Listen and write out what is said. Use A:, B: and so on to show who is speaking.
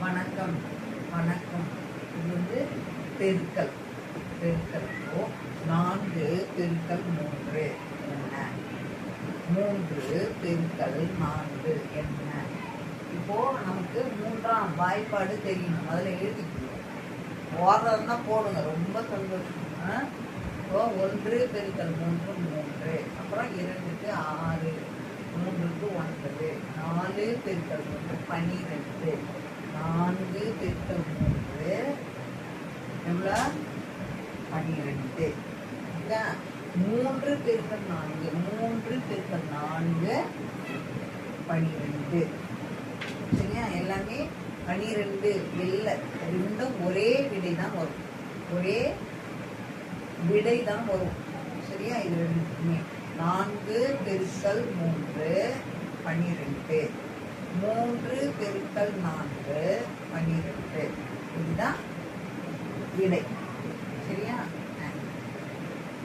A: வணக்கம் வணக்கம். இது வந்து பெருக்கல் பெருக்கல் நான்கு பெருக்கல் மூன்று. என்ன? மூன்று பெருக்கல் நான்கு. என்ன? இப்போ நமக்கு மூன்றாம் வாய்ப்பாடு தெரியணும் அதில் எழுதிக்கணும். ஓடுறதுனா போடுங்க. ரொம்ப சந்தோஷம். இப்போ ஒன்று பெருக்கல் மூன்று மூன்று. அப்புறம் இரண்டுக்கு ஆறு. மூன்றுக்கு ஒன்பது. நாலு பெருக்கல் மூன்று பன்னிரெண்டு நான்கு பெருக்க மூன்று எவ்வளோ? பன்னிரெண்டு. மூன்று பெருக்க நான்கு மூன்று பெருக்க நான்கு பன்னிரெண்டு. சரியா? எல்லாமே பனிரெண்டு இல்லை ரெண்டும் ஒரே விடை தான் வரும். ஒரே விடை தான் வரும். சரியா? இது ரெண்டுமே. நான்கு பெருக்கல் மூன்று பனிரெண்டு மூன்று பெருக்கல் ഇട ശരിയാ?